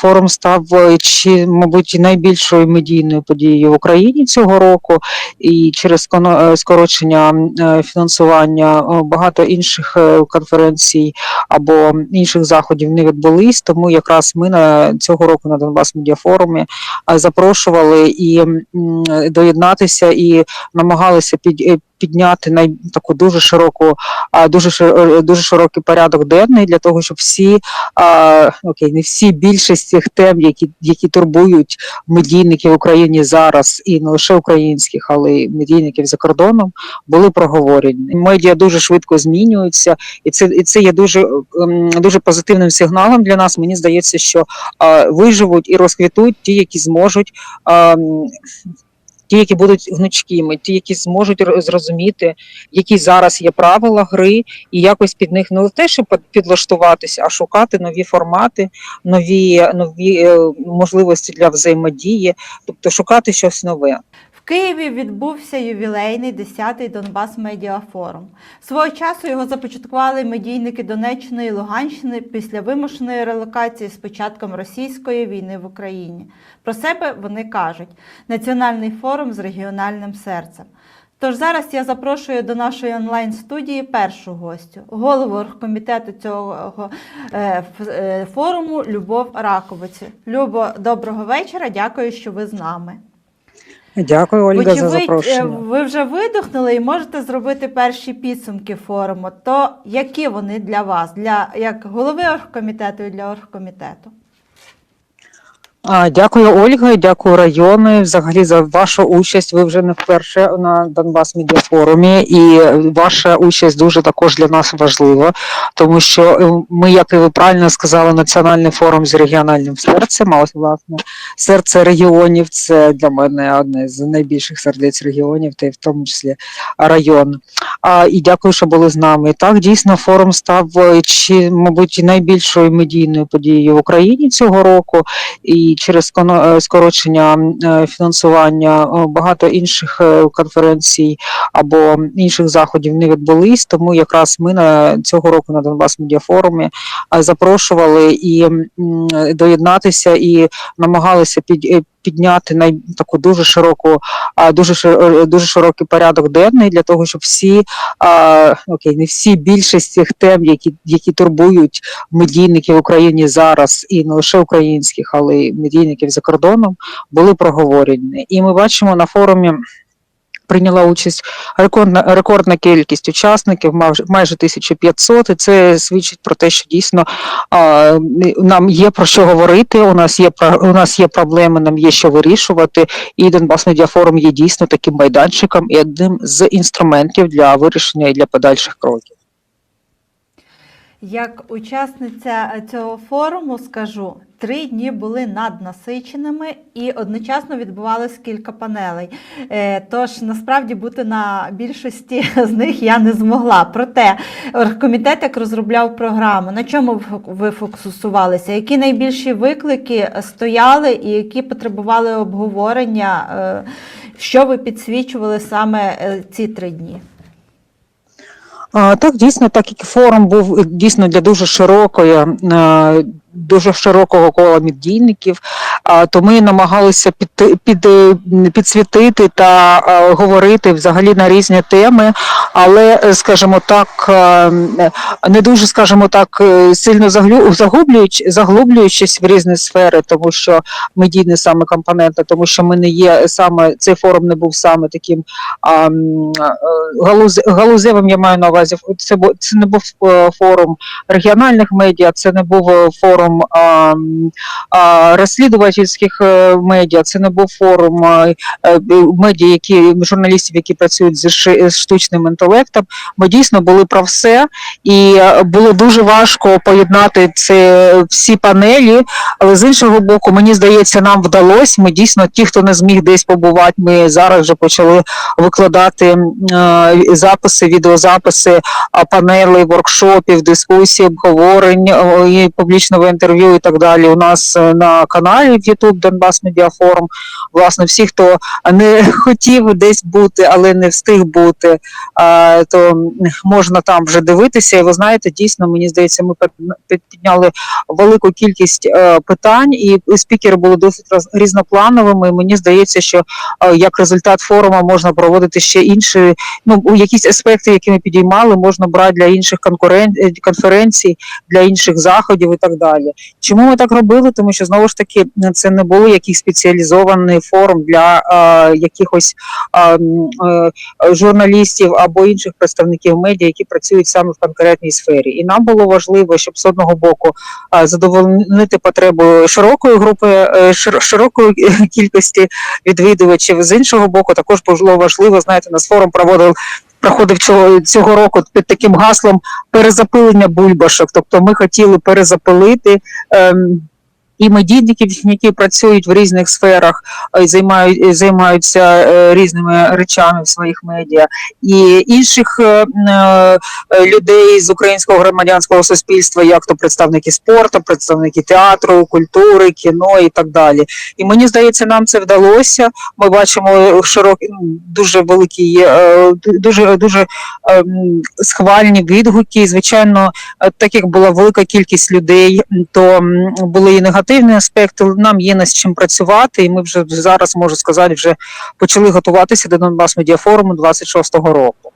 форум став е, чи, мабуть, найбільшою медійною подією в Україні цього року, і через е, скорочення е, фінансування багато інших конференцій або інших заходів не відбулись. Тому якраз ми на цього року на Донбас Медіа Форумі е, запрошували і доєднатися і намагалися під, підняти най, таку дуже широку, дуже е, дуже широкий порядок денний для того, щоб всі окей, не всі більшість цих тем, які, які турбують медійників в Україні зараз, і не лише українських, але й медійників за кордоном, були проговорені. Медіа дуже швидко змінюються, і це і це є дуже ем, дуже позитивним сигналом для нас. Мені здається, що виживуть і розквітуть ті, які зможуть. Ті, які будуть гнучкими, ті, які зможуть зрозуміти, які зараз є правила гри, і якось під них не те, щоб під- підлаштуватися, а шукати нові формати, нові, нові е, можливості для взаємодії, тобто шукати щось нове. Києві відбувся ювілейний 10-й Донбас Медіа Форум. Свого часу його започаткували медійники Донеччини і Луганщини після вимушеної релокації з початком російської війни в Україні. Про себе вони кажуть: національний форум з регіональним серцем. Тож зараз я запрошую до нашої онлайн-студії першу гостю, голову оргкомітету цього е, е, форуму Любов Раковицю. Любо, доброго вечора. Дякую, що ви з нами. Дякую, Ольга, за Вочевидь, е, запрошення. ви вже видохнули і можете зробити перші підсумки форуму. То які вони для вас, для як голови оргкомітету і для оргкомітету? Дякую, Ольга, дякую райони. Взагалі за вашу участь. Ви вже не вперше на Донбас Медіа Форумі, і ваша участь дуже також для нас важлива, тому що е, ми, як і ви правильно сказали, національний форум з регіональним серцем. А ось власне серце регіонів це для мене одне з найбільших сердець регіонів, та й в тому числі район. А, і дякую, що були з нами. Так, дійсно, форум став е, чи, мабуть, найбільшою медійною подією в Україні цього року і через коно- е, скорочення е, фінансування е, багато інших конференцій або інших заходів не відбулись. Тому якраз ми на цього року на Донбас Медіа Форумі е, запрошували і доєднатися і намагалися під, підняти най, таку дуже широку, дуже е, дуже широкий порядок денний для того, щоб всі окей, не всі більшість цих тем, які, які турбують медійників в Україні зараз, і не лише українських, але й медійників за кордоном, були проговорені. І ми бачимо на форумі. Прийняла участь рекордна, рекордна кількість учасників, майже, майже 1500, і це свідчить про те, що дійсно а, нам є про що говорити. У нас є у нас є проблеми, нам є що вирішувати. І Донбас Медіа Форум є дійсно таким майданчиком і одним з інструментів для вирішення і для подальших кроків. Як учасниця цього форуму скажу, три дні були наднасиченими і одночасно відбувалось кілька панелей. Е, Тож насправді бути на більшості з них я не змогла. Проте оргкомітет як розробляв програму, на чому ви фокусувалися? Які найбільші виклики стояли і які потребували обговорення? Е, Що ви підсвічували саме е, ці три дні? Так, дійсно, так як форум був дійсно для дуже широкої, дуже широкого кола медійників, то ми намагалися під, під, е, підсвітити та е, говорити взагалі на різні теми, але, е, скажімо так, не дуже, скажімо так, сильно заглю- заглублюючи, заглублюючись в різні сфери, тому що медійні саме компоненти, тому що ми не є саме цей форум не був саме таким галуз, галузевим, я маю на увазі. Це це не був форум регіональних медіа, це не був е, форум розслідувальських е, медіа, це не був форум е, медіа, які журналістів, які працюють з штучним інтелектом. Ми дійсно були про все, і е, було дуже важко поєднати це всі панелі. Але з іншого боку, мені здається, нам вдалося. Ми дійсно, ті, хто не зміг десь побувати, ми зараз вже почали викладати записи, відеозаписи а, панелей, воркшопів, дискусій, обговорень і публічного інтерв'ю і так далі. У нас е, на каналі в YouTube Донбас Медіа Форум. Власне всі, хто не хотів десь бути, але не встиг бути, то можна там вже дивитися. І ви знаєте, дійсно мені здається, ми підняли велику кількість е, питань, і спікери були досить різноплановими. І мені здається, що е, як результат форуму можна проводити ще інші, ну якісь аспекти, які ми підіймали, можна брати для інших е, конференцій, для інших заходів і так далі. Чому ми так робили? Тому що знову ж таки це не був якийсь форум для е, якихось е, е, журналістів або інших представників медіа, які працюють саме в конкретній сфері. І нам було важливо, щоб з одного боку задовольнити потребу широкої групи, широкої кількості відвідувачів. З іншого боку, також було важливо, знаєте, нас форум проводив. Проходив цього, цього року під таким гаслом перезапилення бульбашок. Тобто ми хотіли перезапилити ем, і медійників, які працюють в різних сферах, е, займають, е, займаються е, різними речами в своїх медіа, і інших людей з українського громадянського суспільства, як то представники спорту, представники театру, культури, кіно і так далі. І мені здається, нам це вдалося. Ми бачимо широкий, ну, дуже великі, дуже дуже схвальні відгуки. Звичайно, так як була велика кількість людей, то були і негативні аспекти. аспект. Нам є над чим працювати, і ми вже зараз можу сказати, вже почали готуватися до Донбас Медіафоруму 26-го року.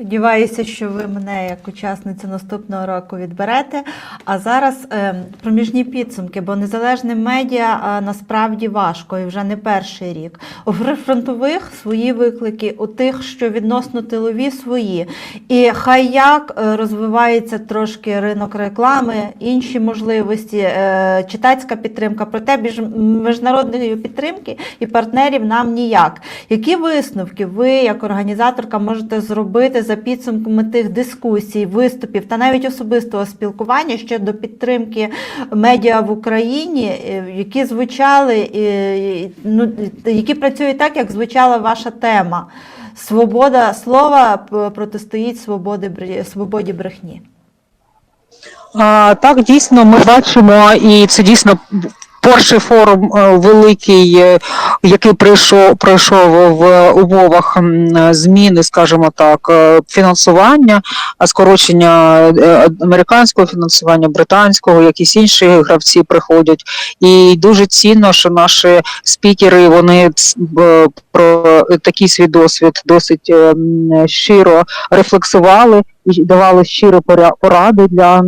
Сподіваюся, що ви мене як учасницю наступного року відберете. А зараз е, проміжні підсумки, бо незалежним медіа насправді важко і вже не перший рік. У фронтових свої виклики, у тих, що відносно тилові свої. І хай як е, розвивається трошки ринок реклами, інші можливості, е, читацька підтримка, проте біж міжнародної підтримки і партнерів нам ніяк. Які висновки ви, як організаторка, можете зробити за підсумками тих дискусій, виступів та навіть особистого спілкування щодо підтримки медіа в Україні, е, які звучали, е, ну, які працюють так, як звучала ваша тема? Свобода слова протистоїть свободи, свободі брехні. А, так, дійсно, ми бачимо, і це дійсно перший форум е, великий, е, який прийшов, пройшов в умовах зміни, скажімо так, е, фінансування, скорочення американського фінансування, британського, якісь інші гравці приходять. І дуже цінно, що наші спікери вони про такий свій досвід досить щиро рефлексували і давали щиро поради для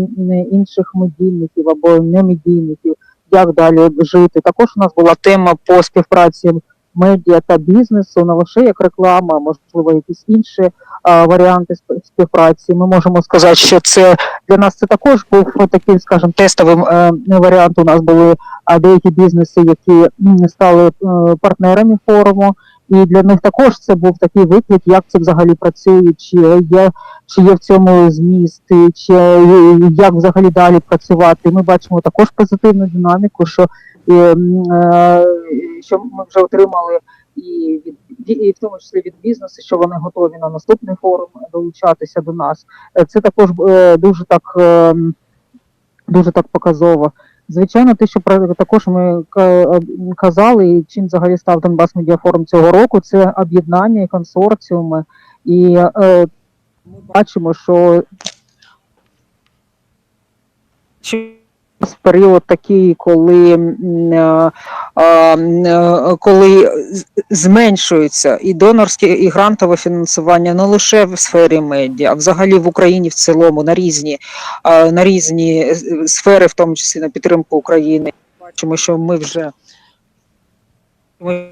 інших медійників або немедійників, як далі жити. Також у нас була тема по співпраці медіа та бізнесу, не лише як реклама, можливо, якісь інші а, варіанти сп- співпраці. Ми можемо сказати, що це для нас це також був таким, скажімо, тестовим е, варіант. У нас були деякі бізнеси, які стали е, партнерами форуму. І для них також це був такий виклик, як це взагалі працює, чи є, чи є в цьому зміст, чи як взагалі далі працювати. Ми бачимо також позитивну динаміку, що, е, що ми вже отримали і від і в тому числі від бізнесу, що вони готові на наступний форум долучатися до нас. Е, Це також е, дуже так е, дуже так показово. Звичайно, те, що про також ми казали, і чим взагалі став Донбас Медіафорум цього року, це об'єднання і консорціуми. І е, ми бачимо, що в період такий, коли, е, е, коли зменшується і донорське, і грантове фінансування не лише в сфері медіа, а взагалі в Україні в цілому на різні, на різні е, сфери, в тому числі на підтримку України. Бачимо, що ми вже ми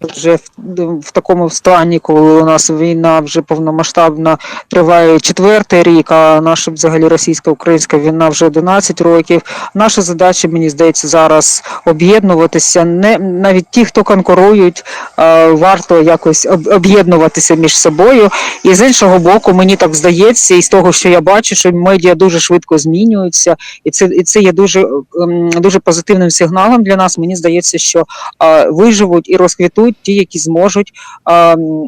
вже в, в такому стані, коли у нас війна вже повномасштабна триває четвертий рік, а наша взагалі російсько-українська війна вже 11 років. Наша задача, мені здається, зараз об'єднуватися. Не навіть ті, хто конкурують, е, варто якось об'єднуватися між собою. І з іншого боку, мені так здається, і з того, що я бачу, що медіа дуже швидко змінюються, і це і це є дуже ем, дуже позитивним сигналом для нас. Мені здається, що е, виживуть і розквітуть ті, які зможуть ем,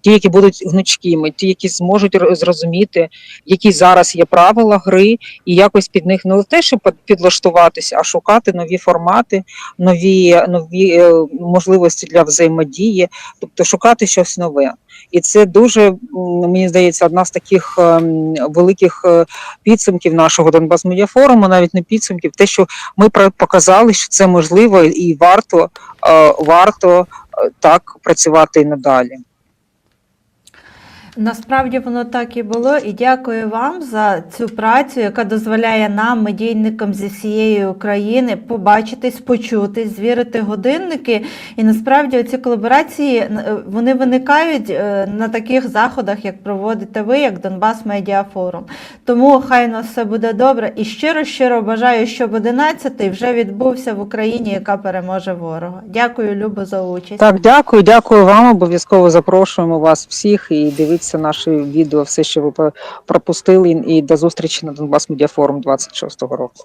ті, які будуть гнучкими, ті, які зможуть зрозуміти, які зараз є правила гри, і якось під них не те, щоб підлаштуватися, а шукати нові формати, нові, нові е, можливості для взаємодії, тобто шукати щось нове. І це дуже мені здається одна з таких ем, великих е, підсумків нашого Донбас Медіа Форуму, навіть не підсумків, те, що ми показали, що це можливо і варто, е, варто е, так працювати і надалі. Насправді воно так і було, і дякую вам за цю працю, яка дозволяє нам, медійникам зі всієї України, побачитись, почутись, звірити годинники. І насправді ці колаборації е, вони виникають е, на таких заходах, як проводите ви, як Донбас Медіа Форум. Тому хай у нас все буде добре. І щиро щиро бажаю, щоб 11-й вже відбувся в Україні, яка переможе ворога. Дякую, Любо, за участь. Так, дякую, дякую вам. Обов'язково запрошуємо вас всіх і дивіться наші відео, все, що ви пропустили. І до зустрічі на Донбас Медіафорум 26-го року.